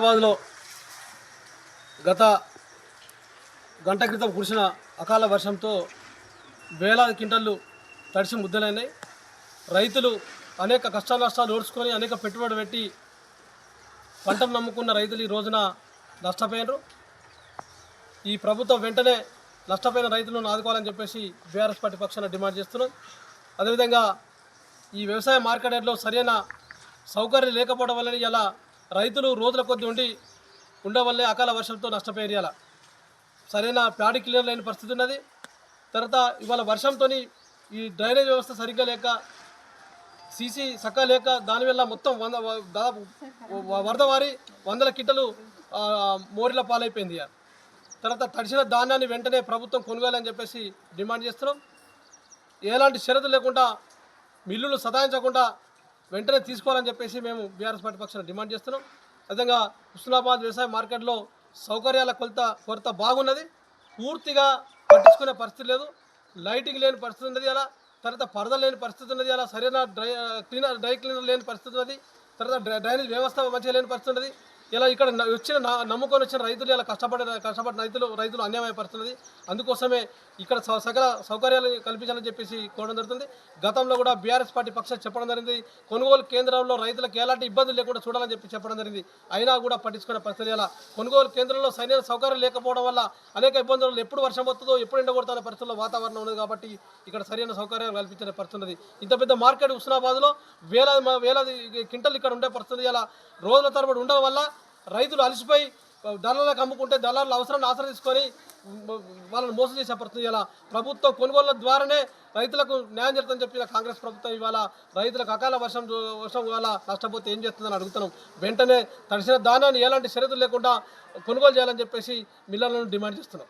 హైదరాబాద్లో గత గంట క్రితం కురిసిన అకాల వర్షంతో వేలాది క్వింటళ్ళు తడిసి ముద్దలైనాయి. రైతులు అనేక కష్ట నష్టాలు ఓడ్చుకొని అనేక పెట్టుబడి పెట్టి పంటను నమ్ముకున్న రైతులు ఈ రోజున నష్టపోయినారు. ఈ ప్రభుత్వం వెంటనే నష్టపోయిన రైతులను ఆదుకోవాలని చెప్పేసి బీఆర్ఎస్ పార్టీ పక్షాన డిమాండ్ చేస్తున్నాం. అదేవిధంగా ఈ వ్యవసాయ మార్కెట్లో సరైన సౌకర్యం లేకపోవడం వల్లనే ఇలా రైతులు రోజుల కొద్ది ఉండి ఉండవల్లే అకాల వర్షంతో నష్టపోయారు సరైన ప్యాడీ క్లియర్ లేని పరిస్థితి ఉన్నది. తర్వాత ఇవాళ వర్షంతో ఈ డ్రైనేజ్ వ్యవస్థ సరిగ్గా లేక సీసీ సక్క లేక దానివల్ల మొత్తం వంద దాదాపు వరద వారి వందల కిట్టలు మోరిల పాలైపోయింది తర్వాత తడిసిన ధాన్యాన్ని వెంటనే ప్రభుత్వం కొనుగోలని చెప్పేసి డిమాండ్ చేస్తున్నాం. ఎలాంటి షరతులు లేకుండా మిల్లులు సతాయించకుండా వెంటనే తీసుకోవాలని చెప్పేసి మేము బీఆర్ఎస్ పార్టీ పక్షాన డిమాండ్ చేస్తున్నాం. అదేవిధంగా హుస్నాబాద్ వ్యవసాయ మార్కెట్లో సౌకర్యాల కొలత కొరత బాగున్నది. పూర్తిగా పట్టించుకునే పరిస్థితి లేదు. లైటింగ్ లేని పరిస్థితి ఉన్నది అలా. తర్వాత పరద లేని పరిస్థితి ఉన్నది అలా. సరైన డ్రై క్లీనర్ డ్రై క్లీనర్ లేని పరిస్థితి ఉన్నది. తర్వాత డ్రైనేజ్ వ్యవస్థ మంచిగా లేని పరిస్థితి ఉన్నది. ఇలా ఇక్కడ వచ్చిన నమ్ముకొని వచ్చిన రైతులు ఇలా కష్టపడిన కష్టపడిన రైతులు రైతులు అన్యాయపరుస్తున్నది అందుకోసమే ఇక్కడ స- సకల సౌకర్యాలు కల్పించాలని చెప్పేసి కోరడం జరుగుతుంది. గతంలో కూడా బీఆర్ఎస్ పార్టీ పక్షం చెప్పడం జరిగింది. కొనుగోలు కేంద్రంలో రైతులకు ఎలాంటి ఇబ్బందులు లేకుండా చూడాలని చెప్పి చెప్పడం జరిగింది. అయినా కూడా పట్టించుకునే పరిస్థితి ఇలా కొనుగోలు కేంద్రంలో సరైన సౌకర్యం లేకపోవడం వల్ల అనేక ఇబ్బందులు ఎప్పుడు వర్షం వస్తుందో ఎప్పుడు ఎండగొడుతున్న పరిస్థితుల్లో వాతావరణం ఉన్నది కాబట్టి ఇక్కడ సరైన సౌకర్యం కల్పించిన పరిస్థితి ఇంత పెద్ద మార్కెట్ హుస్నాబాద్లో వేలాది మ- వేలాది కింటలు ఇక్కడ ఉండే పరిస్థితి ఇలా రోజుల తరబడి ఉండడం వల్ల రైతులు అలసిపోయి దళాలకు అమ్ముకుంటే దళారుల అవసరాన్ని ఆసరా తీసుకొని వాళ్ళని మోసం చేసే పరిస్థితి ఇలా ప్రభుత్వ కొనుగోళ్ళ ద్వారానే రైతులకు న్యాయం జరుగుతుందని చెప్పిన కాంగ్రెస్ ప్రభుత్వం ఇవాళ రైతులకు అకాల వర్షం వర్షం ఇవాళ నష్టపోతే ఏం చేస్తుందని అడుగుతున్నాం. వెంటనే తడిసిన ధాన్యాన్ని ఎలాంటి షరతులు లేకుండా కొనుగోలు చేయాలని చెప్పేసి మిల్లర్లను డిమాండ్ చేస్తున్నాం.